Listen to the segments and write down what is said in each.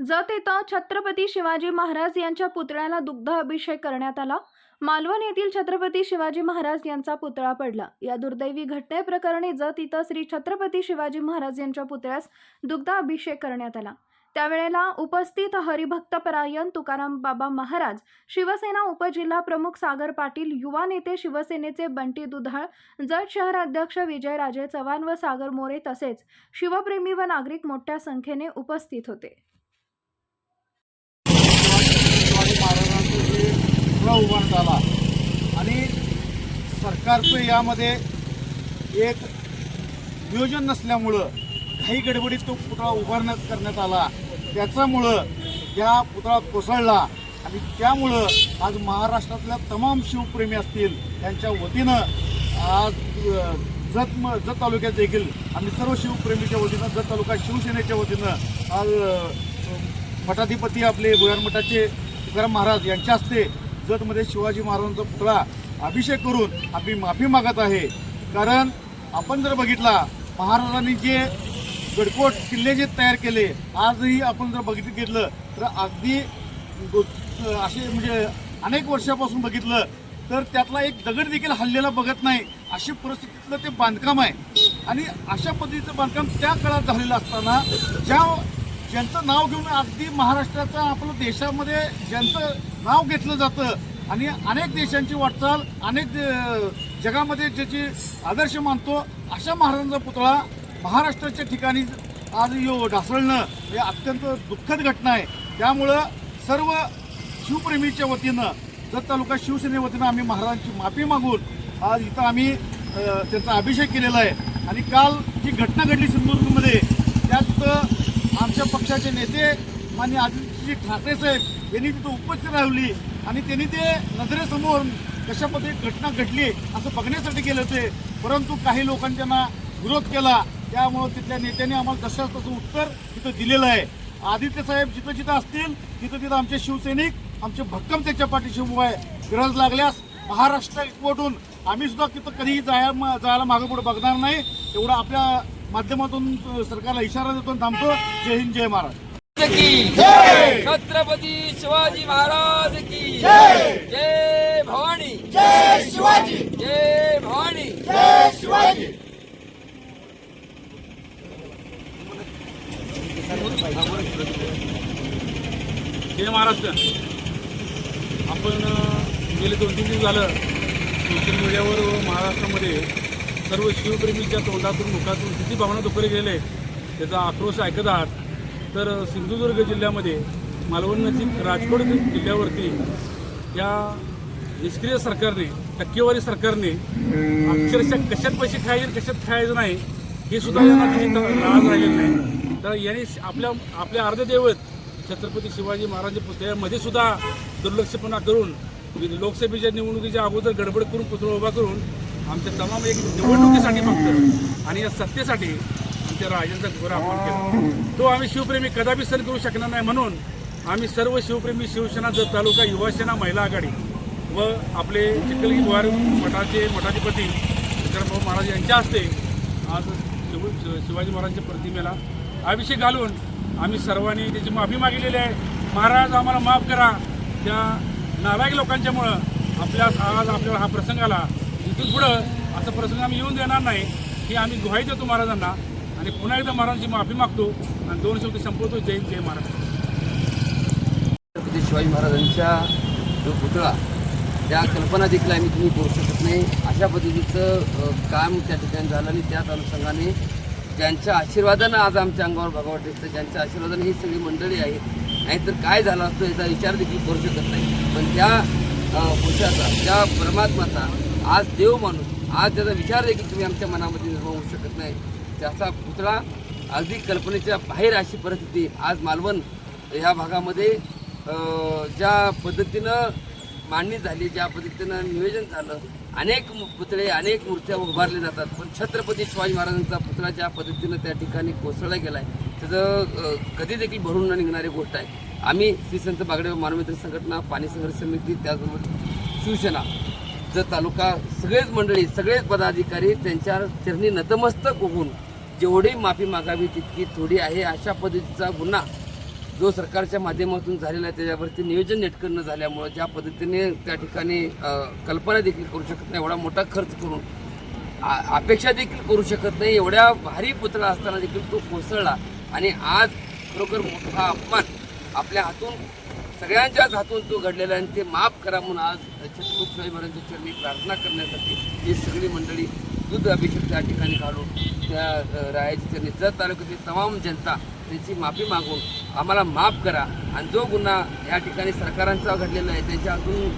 जत तेथं छत्रपती शिवाजी महाराज यांच्या पुतळ्याला दुग्ध अभिषेक करण्यात आला. मालवण येथील छत्रपती शिवाजी महाराज यांचा पुतळा पडला. या दुर्दैवी घटनेप्रकरणी जत इथं श्री छत्रपती शिवाजी महाराज यांच्या पुतळ्यास दुग्ध अभिषेक करण्यात आला. त्यावेळेला उपस्थित हरिभक्तपरायण तुकाराम बाबा महाराज शिवसेना उपजिल्हा प्रमुख सागर पाटील युवा नेते शिवसेनेचे बंटी दुधाळ जत शहर अध्यक्ष विजयराजे चव्हाण व सागर मोरे तसेच शिवप्रेमी व नागरिक मोठ्या संख्येने उपस्थित होते शिवाजी महाराजांचं जे पुतळा उभारण्यात आला आणि सरकारचं यामध्ये एक नियोजन नसल्यामुळं काही गडबडीत तो पुतळा उभारण्यात करण्यात आला. त्याच्यामुळं या पुतळा कोसळला आणि त्यामुळं आज महाराष्ट्रातल्या तमाम शिवप्रेमी असतील त्यांच्या वतीनं आज जत म जत तालुक्यात देखील आम्ही सर्व शिवप्रेमीच्या वतीनं जत तालुका शिवसेनेच्या वतीनं आज मठाधिपती आपले भुयार मठाचे तुकाराम महाराज यांच्या हस्ते जतमध्ये शिवाजी महाराजांचा पुतळा अभिषेक करून आम्ही माफी मागत आहे. कारण आपण जर बघितला महाराजांनी जे गडकोट किल्ले जे तयार केले आजही आपण जर बघितलं घेतलं तर अगदी असे म्हणजे अनेक वर्षापासून बघितलं तर त्यातला एक दगड देखील हल्लेला बघत नाही अशी परिस्थितीतलं ते बांधकाम आहे. आणि अशा पद्धतीचं बांधकाम त्या काळात झालेलं असताना ज्या ज्यांचं नाव घेऊन अगदी महाराष्ट्राचा आपलं देशामध्ये ज्यांचं नाव घेतलं जातं. आणि अनेक देशांची वाटचाल अनेक जगामध्ये ज्याची आदर्श मानतो अशा महाराजांचा पुतळा महाराष्ट्राच्या ठिकाणी आज यो ढासळणं हे अत्यंत दुःखद घटना आहे. त्यामुळं सर्व शिवप्रेमीच्या वतीनं जत तालुका शिवसेनेवतीनं आम्ही महाराजांची माफी मागून आज इथं आम्ही त्यांचा अभिषेक केलेला आहे. आणि काल जी घटना घडली सिंधुदुर्गमध्ये त्यात आमच्या पक्षाचे नेते मान्य आदित्यजी ठाकरे साहेब यांनी तिथं उपस्थित राहिली आणि त्यांनी ते नजरेसमोर कशा पद्धती घटना घडली असं बघण्यासाठी गेले होते. परंतु काही लोकांनी त्यांना विरोध केला. त्यामुळं तिथल्या नेत्यांनी आम्हाला तशाच तसं उत्तर तिथं दिलेलं आहे. आदित्य साहेब जिथं जिथं असतील तिथं तिथं आमचे शिवसैनिक आमचे भक्कम त्याच्या पाठीशी उभं आहे. गरज लागल्यास महाराष्ट्र एकवटून आम्ही सुद्धा तिथं कधीही जाया जायला मागं पुढे बघणार नाही. एवढा आपल्या माध्यमातून सरकारला इशारा देतो आणि थांबतो. जय हिंद जय महाराज की। छत्रपती शिवाजी महाराज की। जय। भवानी। जय शिवाजी। जय भवानी। जय शिवाजी। जय महाराष्ट्र आपण गेले दोन तीन दिवस झालं सोशल मीडियावर व महाराष्ट्रामध्ये सर्व शिवप्रेमीच्या तोंडातून मुखातून किती भावना दुखले गेले त्याचा आक्रोश ऐकत आहात. तर सिंधुदुर्ग जिल्ह्यामध्ये मालवण नजीक राजकोट जिल्ह्यावरती या निष्क्रिय सरकारने टक्केवारी सरकारने अक्षरशः कशात पैसे खायचे कशात खायचं नाही हे सुद्धा यांना काही लाज राहिलेलं नाही. तर यांनी आपल्या आपल्या अर्धदैवत छत्रपती शिवाजी महाराजांच्या पुतळ्यामध्ये सुद्धा दुर्लक्षपणा करून लोकसभेच्या निवडणुकीच्या अगोदर गडबड करून पुतळा उभा करून आमच्या तमाम एक निवडणुकीसाठी फक्त आणि या सत्तेसाठी ते राजेंद्र घोर आपण केला. तो आम्ही शिवप्रेमी कदापि सहन करू शकणार नाही म्हणून आम्ही सर्व शिवप्रेमी शिवसेना जत तालुका युवासेना महिला आघाडी व आपले चिखलगी बुवार मठाचे मठाधिपती विक्रमभाऊ महाराज यांच्या हस्ते आज शिव शिवाजी महाराजांच्या प्रतिमेला अभिषेक घालून आम्ही सर्वांनी त्याची माफी मागितलेली आहे. महाराज आम्हाला माफ करा. त्या नालायक लोकांच्यामुळं आपल्या आज आपल्याला हा प्रसंग आला. इथून पुढं असा प्रसंग आम्ही येऊन देणार नाही. की आम्ही गुहाई देतो महाराजांना. आणि पुन्हा एकदा महाराजांची माफी मागतो आणि दोन शब्द संपवतो. जय जय महाराज छत्रपती शिवाजी महाराजांच्या जो पुतळा त्या कल्पना देखील आम्ही तुम्ही करू शकत नाही. अशा पद्धतीचं काम त्या ठिकाणी झालं आणि त्याच अनुषंगाने ज्यांच्या आशीर्वादानं आज आमच्या अंगावर भगवत दिसतं ज्यांच्या आशीर्वादानं ही सगळी मंडळी आहेत नाहीतर काय झालं असतं याचा विचार देखील करू शकत नाही. पण त्या पुरुषाचा त्या परमात्माचा आज देव माणूस आज त्याचा विचार देखील तुम्ही आमच्या मनामध्ये निर्माण होऊ शकत नाही. त्याचा पुतळा अगदी कल्पनेच्या बाहेर अशी परिस्थिती. आज मालवण ह्या भागामध्ये ज्या पद्धतीनं मांडणी झाली ज्या पद्धतीनं नियोजन झालं अनेक पुतळे अनेक मूर्त्या उभारले जातात. पण छत्रपती शिवाजी महाराजांचा पुतळा ज्या पद्धतीनं त्या ठिकाणी कोसळला गेला आहे त्याचं कधी देखील भरून न निघणारी गोष्ट आहे. आम्ही श्री संत बागडे मानवमित्र संघटना पाणी संघर्ष समिती त्याचबरोबर शिवसेना जर तालुका सगळेच मंडळी सगळेच पदाधिकारी त्यांच्या चरणी नतमस्तक होऊन जेवढी माफी मागावी तितकी थोडी आहे. अशा पद्धतीचा गुन्हा जो सरकारच्या माध्यमातून झालेला आहे त्याच्यावरती नियोजन नेटकं न झाल्यामुळं ज्या पद्धतीने त्या ठिकाणी कल्पना देखील करू शकत नाही. एवढा मोठा खर्च करून अपेक्षा देखील करू शकत नाही. एवढ्या भारी पुतळा असताना देखील तो कोसळला. आणि आज खरोखर मोठा अपमान आपल्या हातून सगळ्यांच्याच हातून तो घडलेला आहे. आणि ते माफ करा म्हणून आज छत्रपती महाराजांच्या चरणी प्रार्थना करण्यासाठी ही सगळी मंडळी दूध अभिषेक त्या ठिकाणी काढून त्या रायाची रायाच्या चरणी जत तालुक्यातील तमाम जनता त्यांची माफी मागून आम्हाला माफ करा. आणि जो गुन्हा या ठिकाणी सरकारांचा घडलेला आहे त्यांच्या अजून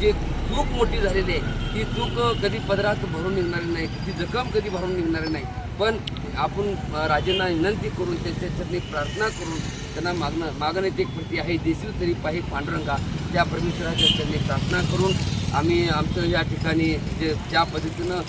जी चूक मोठी झालेली आहे ती चूक कधी पदरात भरून निघणारी नाही ती जखम कधी भरून निघणारी नाही. पण आपण राजांना विनंती करून त्यांच्या चरणी प्रार्थना करून त्यांना मागणं मागण्यात एक प्रती आहे देशील तरी पाही पांडुरंगा. त्या परमेश्वराच्या चरणी प्रार्थना करून आम्ही आमचं या ठिकाणी जे ज्या पद्धतीनं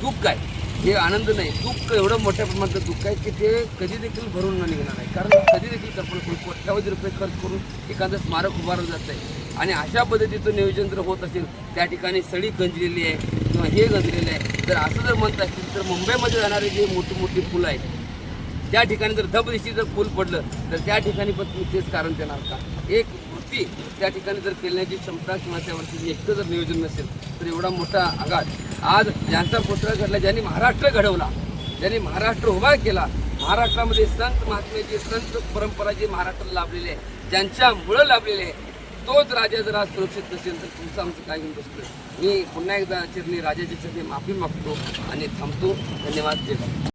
चूक काय हे आनंद नाही. दुःख एवढं मोठ्या प्रमाणात दुःख आहे की ते कधी देखील भरून न निघणार आहे. कारण कधी देखील कल्पना करून कोट्यावधी रुपये खर्च करून एखादं स्मारक उभारलं जात आहे आणि अशा पद्धतीचं नियोजन जर होत असेल त्या ठिकाणी सडी गंजलेली आहे किंवा हे गंजलेलं आहे तर असं जर म्हणत असतील तर मुंबईमध्ये जाणारे जे मोठी मोठी फुलं आहेत त्या ठिकाणी जर धबदिशी जर पूल पडलं तर त्या ठिकाणी पण तुम्ही तेच कारण देणार का? एक वृत्ती त्या ठिकाणी जर पेलण्याची क्षमता किंवा त्यावरती एकटं जर नियोजन नसेल तर एवढा मोठा आघात आज ज्यांचा पुत्र घडला ज्यांनी महाराष्ट्र घडवला ज्यांनी महाराष्ट्र उभा केला महाराष्ट्रामध्ये संत महात्म्याची संत परंपरा जी महाराष्ट्राला लाभलेली आहे ज्यांच्या मुळं लाभलेली आहे तोच राजा जर आज सुरक्षित नसेल तर तुमचं आमचं काय घेऊन बसतो मी पुन्हा एकदा चरणी राजाच्या चरणी माफी मागतो आणि थांबतो. धन्यवाद. देतो